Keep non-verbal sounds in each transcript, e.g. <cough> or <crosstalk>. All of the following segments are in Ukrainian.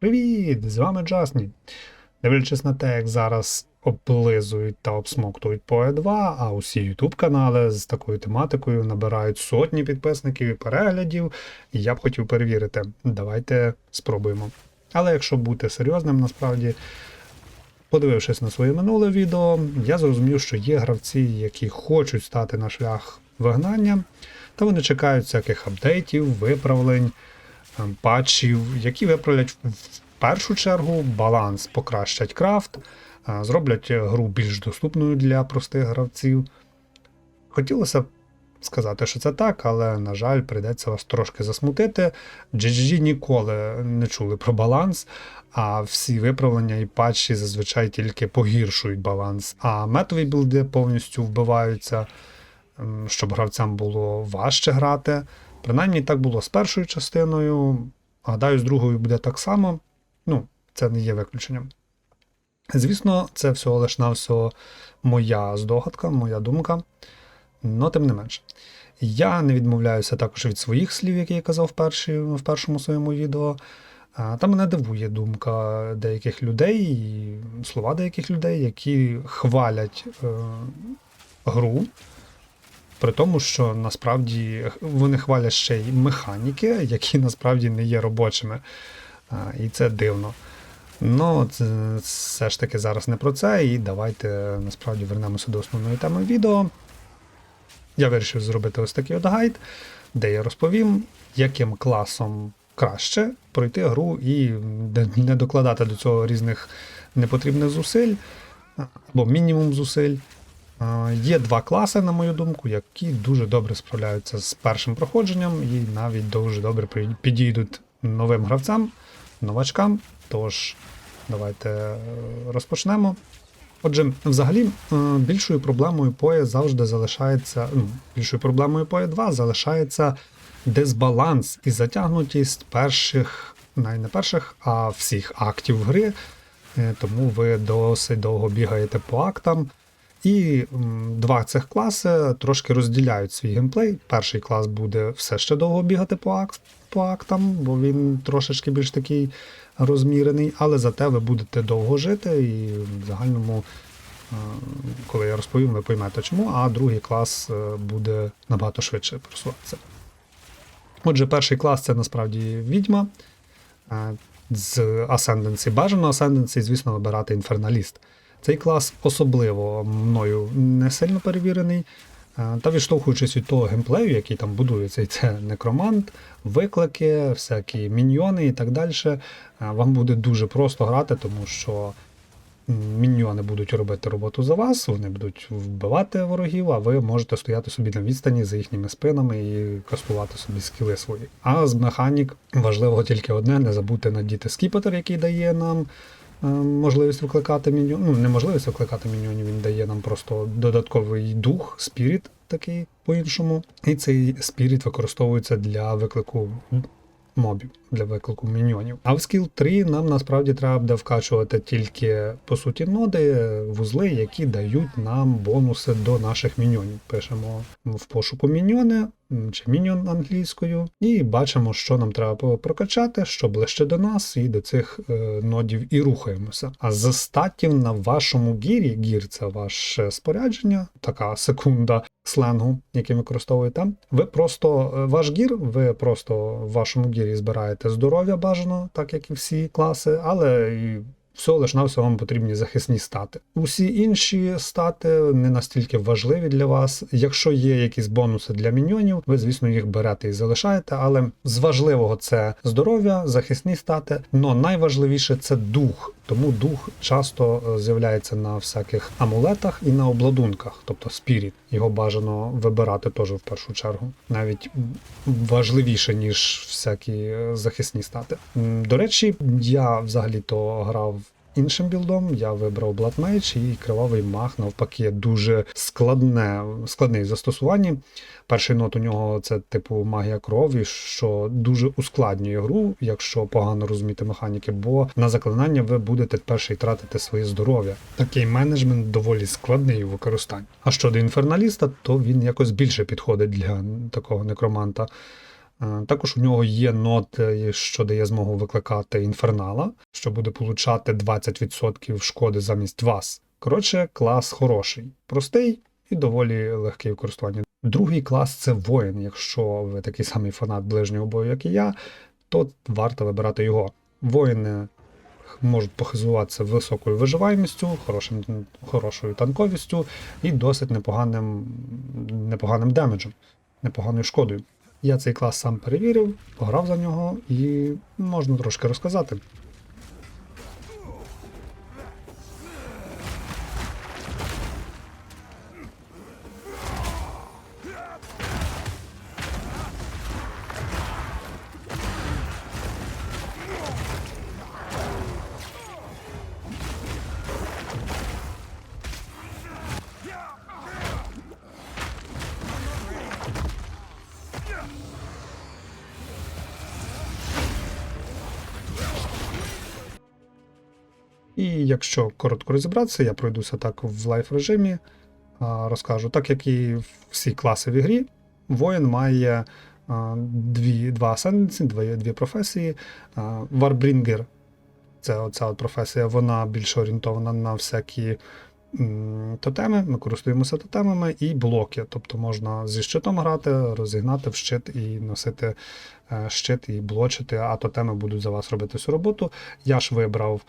Привіт! З вами Джасні. Дивлячись на те, як зараз облизують та обсмоктують по Е2, а усі YouTube канали з такою тематикою набирають сотні підписників і переглядів, я б хотів перевірити. Давайте спробуємо. Але якщо бути серйозним, насправді, подивившись на своє минуле відео, я зрозумів, що є гравці, які хочуть стати на шлях вигнання, та вони чекають всяких апдейтів, виправлень патчів, які виправлять в першу чергу баланс, покращать крафт, е, зроблять гру більш доступною для простих гравців. Хотілося б сказати, що це так, але, на жаль, прийдеться вас трошки засмутити. GGG ніколи не чули про баланс, а всі виправлення і патчі зазвичай тільки погіршують баланс. А метові білди повністю вбиваються, ем, щоб гравцям було важче грати. Принаймні так було з першою частиною. Гадаю, з другою буде так само. Ну, це не є виключенням. Звісно, це всього лиш навсього моя здогадка, моя думка. Но тим не менше. Я не відмовляюся також від своїх слів, які я казав в, в першому своєму відео. Та мене дивує думка деяких людей і слова деяких людей, які хвалять е, гру, при тому, що насправді вони хвалять ще й механіки, які <laughs> насправді не є робочими. І це дивно. Ну, це все ж таки зараз не про це, і давайте насправді вернемося до основної теми відео. Я вирішив зробити ось такий от гайд, де я розповім, яким класом краще пройти гру і не докладати до цього різних непотрібних зусиль або мінімум зусиль. Є два класи, на мою думку, які дуже добре справляються з першим проходженням і навіть дуже добре підійдуть новим гравцям, новачкам. Тож, давайте е, розпочнемо. Отже, взагалі, е, більшою проблемою PoE завжди залишається. Ну, більшою проблемою PoE 2 залишається дисбаланс і затягнутість перших, навіть не перших, а всіх актів гри. Е, Тому ви досить довго бігаєте по актам. І два цих класи трошки розділяють свій геймплей. Перший клас буде все ще довго бігати по, ак- по актам, бо він трошечки більш такий розмірений, але зате ви будете довго жити і в загальному, е, коли я розповім, ви поймете чому, а другий клас е, буде набагато швидше просуватися. Отже, перший клас це насправді відьма. Е, З Ascendancy. Бажано Ascendancy, звісно, вибирати інферналіст. Цей клас особливо мною не сильно перевірений. Е, Та відштовхуючись від того геймплею, який там будується, і це некромант, виклики, всякі міньйони і так далі, е, вам буде дуже просто грати, тому що міньйони будуть робити роботу за вас, вони будуть вбивати ворогів, а ви можете стояти собі на відстані за їхніми спинами і кастувати собі скіли свої. А з механік важливо тільки одне: не забудьте надіти скіпетр, який дає нам можливість викликати міньйонів. Ну, не можливість викликати міньйонів, він дає нам просто додатковий дух, спіріт такий по-іншому. І цей спіріт використовується для виклику мобів, для виклику міньйонів. А в скіл 3 нам насправді треба буде вкачувати тільки, по суті, ноди, вузли, які дають нам бонуси до наших міньйонів. Пишемо в пошуку міньйони чи міньйон англійською, і бачимо, що нам треба прокачати, що ближче до нас, і до цих е, нодів і рухаємося. А з статів на вашому гірі, гір це ваше спорядження, така секунда сленгу, який використовуєте. Ви просто е, ваш гір, ви просто в вашому гірі збираєте здоров'я бажано, так як і всі класи, але і всього лиш навсього вам потрібні захисні стати. Усі інші стати не настільки важливі для вас. Якщо є якісь бонуси для міньйонів, ви, звісно, їх берете і залишаєте, але з важливого це здоров'я, захисні стати. Но найважливіше це дух. Тому дух часто е, з'являється на всяких амулетах і на обладунках, тобто спіріт. Його бажано вибирати теж в першу чергу, навіть важливіше, ніж всякі е, захисні стати. До речі, я взагалі-то грав. Іншим білдом я вибрав Bloodmage і кривавий мах навпаки дуже складне, складний в застосуванні. Перший нот у нього це типу магія крові, що дуже ускладнює гру, якщо погано розуміти механіки, бо на заклинання ви будете перший тратити своє здоров'я. Такий менеджмент доволі складний у використанні. А щодо інферналіста, то він якось більше підходить для такого некроманта. Е, Також у нього є нот, е, що дає змогу викликати інфернала, що буде получати 20% шкоди замість вас. Коротше, клас хороший, простий і доволі легкий в користуванні. Другий клас це воїн. Якщо ви такий самий фанат ближнього бою, як і я, то варто вибирати його. Воїни можуть похизуватися високою виживаємістю, хорошим, хорошою танковістю і досить непоганим, непоганим демеджем, непоганою шкодою. Я цей клас сам перевірив, пограв за нього і можна трошки розказати. І якщо коротко розібратися, я пройдуся так в лайф режимі, розкажу. Так як і всі класи в ігрі, воїн має дві, два асценденці, дві, дві професії. Варбрінгер це оця от професія, вона більше орієнтована на всякі тотеми. Ми користуємося тотемами і блоки. Тобто можна зі щитом грати, розігнати в щит і носити е, щит і блочити, а тотеми будуть за вас робити всю роботу. Я ж вибрав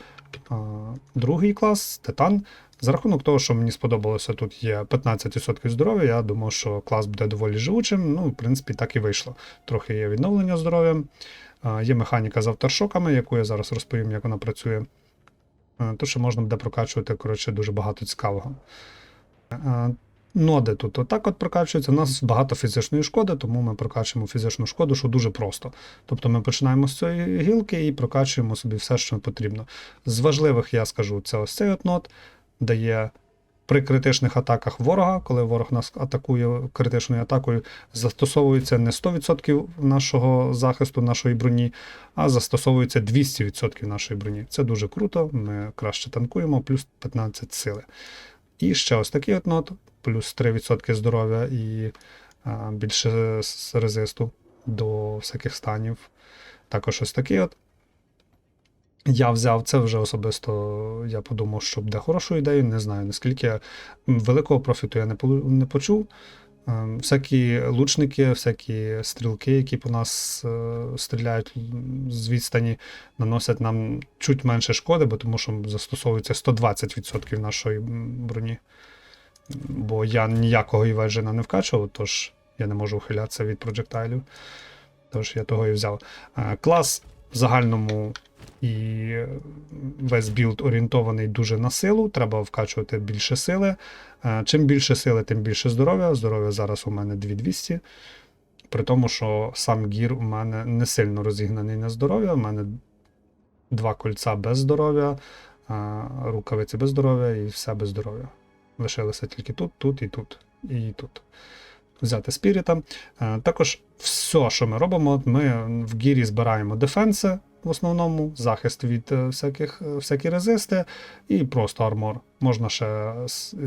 другий клас Титан. За рахунок того, що мені сподобалося, тут є 15% здоров'я. Я думав, що клас буде доволі живучим. Ну, в принципі, так і вийшло. Трохи є відновлення здоров'я. Є механіка з авторшоками, яку я зараз розповім, як вона працює. Е, То, що можна буде прокачувати, коротше, дуже багато цікавого. Е, Ноди тут отак от прокачуються. У нас багато фізичної шкоди, тому ми прокачуємо фізичну шкоду, що дуже просто. Тобто ми починаємо з цієї гілки і прокачуємо собі все, що потрібно. З важливих я скажу, це ось цей от нод, дає при критичних атаках ворога, коли ворог нас атакує критичною атакою, застосовується не 100% нашого захисту, нашої броні, а застосовується 200% нашої броні. Це дуже круто, ми краще танкуємо, плюс 15 сили. І ще ось такий от нот, плюс 3% здоров'я і а, більше резисту до всяких станів. Також ось такий от. Я взяв це вже особисто. Я подумав, що буде хорошою ідеєю. Не знаю наскільки великого профіту я не, не почув. Ем, Всякі лучники, всякі стрілки, які по нас е, стріляють з відстані, наносять нам чуть менше шкоди, бо тому що застосовується 120% нашої броні. Бо я ніякого Іведжина не вкачував, тож я не можу ухилятися від проджектайлів. Тож я того і взяв. Е, Клас в загальному і весь білд орієнтований дуже на силу. Треба вкачувати більше сили. Е, Чим більше сили, тим більше здоров'я. Здоров'я зараз у мене 2200. При тому, що сам гір у мене не сильно розігнаний на здоров'я. У мене два кольця без здоров'я, е, рукавиці без здоров'я і все без здоров'я. Лишилося тільки тут, тут і тут. І тут. Взяти спіріта. Е, Також все, що ми робимо, ми в гірі збираємо дефенси, в основному захист від е, всяких, е, всякі резисти і просто армор. Можна ще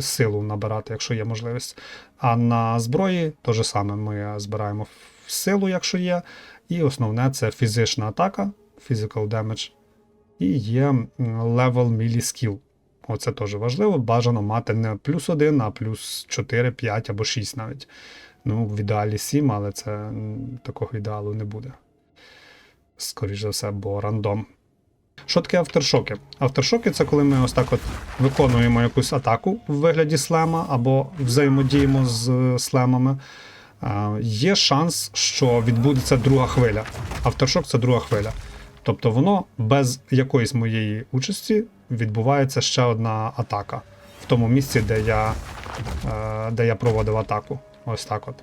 силу набирати, якщо є можливість. А на зброї то же саме. Ми збираємо силу, якщо є. І основне це фізична атака, physical damage. І є level melee skill. Оце теж важливо. Бажано мати не плюс 1, а плюс 4, 5 або 6 навіть. Ну, в ідеалі 7, але це такого ідеалу не буде скоріш за все, бо рандом. Що таке авторшоки? Авторшоки це коли ми ось так от виконуємо якусь атаку в вигляді слема або взаємодіємо з е, слемами. Є шанс, що відбудеться друга хвиля. Авторшок це друга хвиля. Тобто воно без якоїсь моєї участі відбувається ще одна атака в тому місці, де я, е, де я проводив атаку. Ось так от.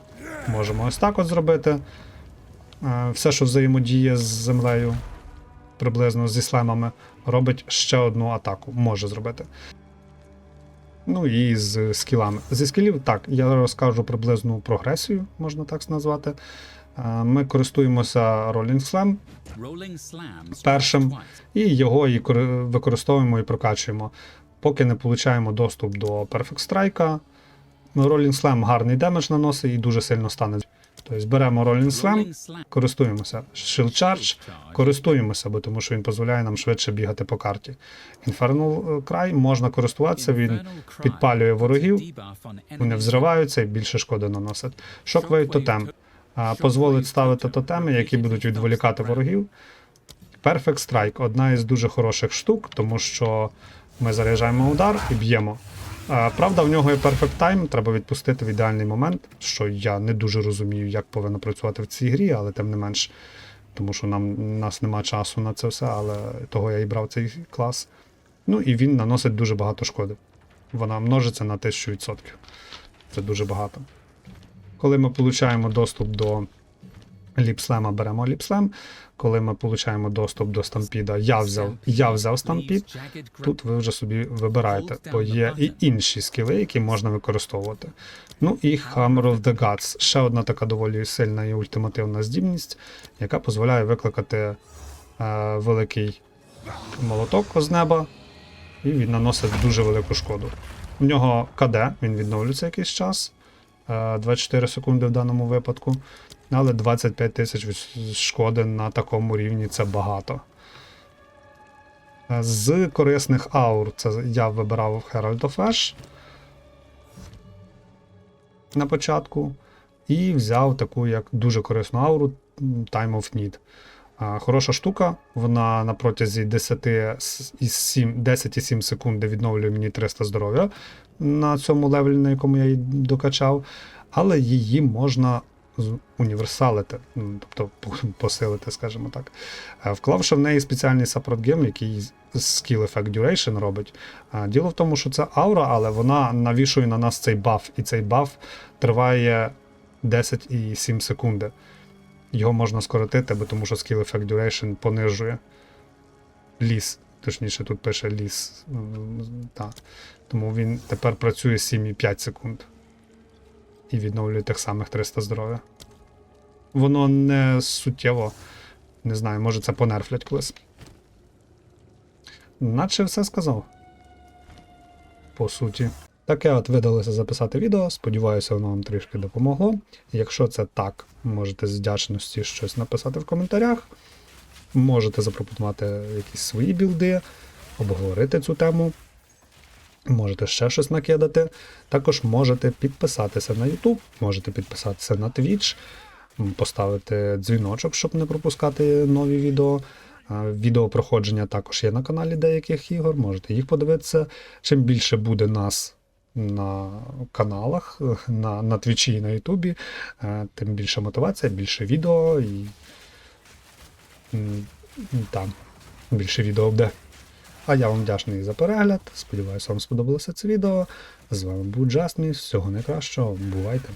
Можемо ось так от зробити. Е, все, що взаємодіє з землею, приблизно зі слемами, робить ще одну атаку. Може зробити. Ну і з скілами. Зі скілів, так, я розкажу приблизну прогресію, можна так назвати. Е, Ми користуємося Rolling Slam першим і його і використовуємо і прокачуємо. Поки не получаємо доступ до Perfect Strike. Rolling Slam гарний демедж наносить і дуже сильно стане. Тобто беремо Rolling Slam, користуємося. Shield Charge, користуємося, бо тому що він дозволяє нам швидше бігати по карті. Infernal Cry можна користуватися, він підпалює ворогів, вони взриваються і більше шкоди наносять. Shockwave тотем. А, Позволить ставити тотеми, які будуть відволікати ворогів. Perfect Strike одна із дуже хороших штук, тому що ми заряджаємо удар і б'ємо. Правда, в нього є Perfect Time, треба відпустити в ідеальний момент, що я не дуже розумію, як повинно працювати в цій грі, але тим не менш, тому що нам нас нема часу на це все, але того я і брав цей клас. Ну і він наносить дуже багато шкоди. Вона множиться на 1000%. Це дуже багато. Коли ми получаємо доступ до ліпслема, беремо ліпслем. Коли ми получаємо доступ до стампіда, я взяв, я взяв стампід. Тут ви вже собі вибираєте, бо є і інші скіли, які можна використовувати. Ну і Hammer of the Gods. Ще одна така доволі сильна і ультимативна здібність, яка дозволяє викликати е, великий молоток з неба, і він наносить дуже велику шкоду. В нього КД, він відновлюється якийсь час. е, 24 секунди в даному випадку. Але 25 тисяч шкоди на такому рівні це багато. Е, З корисних аур це я вибирав Herald of Ash на початку. І взяв таку як дуже корисну ауру Time of Need. Хороша штука, вона на протязі 10 с- із 7, 10,7 секунд відновлює мені 300 здоров'я на цьому левелі, на якому я її докачав, але її можна універсалити, тобто посилити, скажімо так. Е, Вклавши в неї спеціальний support гем, який skill effect duration робить. Діло в тому, що це аура, але вона навішує на нас цей баф, і цей баф триває 10,7 секунди. Його можна скоротити, бо тому що skill effect duration понижує ліс. Точніше, тут пише ліс. Тому він тепер працює 7,5 секунд. І відновлює тих самих 300 здоров'я. Воно не суттєво. Не знаю, може це понерфлять колись. Наче все сказав. По суті. Таке от видалося записати відео. Сподіваюся, воно вам трішки допомогло. Якщо це так, можете з вдячності щось написати в коментарях. Можете запропонувати якісь свої білди, обговорити цю тему. Можете ще щось накидати. Також можете підписатися на YouTube, можете підписатися на Twitch, поставити дзвіночок, щоб не пропускати нові відео. Відео проходження також є на каналі деяких ігор, можете їх подивитися. Чим більше буде нас на каналах, <laughs> на, на Твічі і на Ютубі, е, тим більше мотивація, більше відео і там більше відео буде. А я вам вдячний за перегляд. Сподіваюся, вам сподобалося це відео. З вами був Джасмі. Всього найкращого. Бувайте!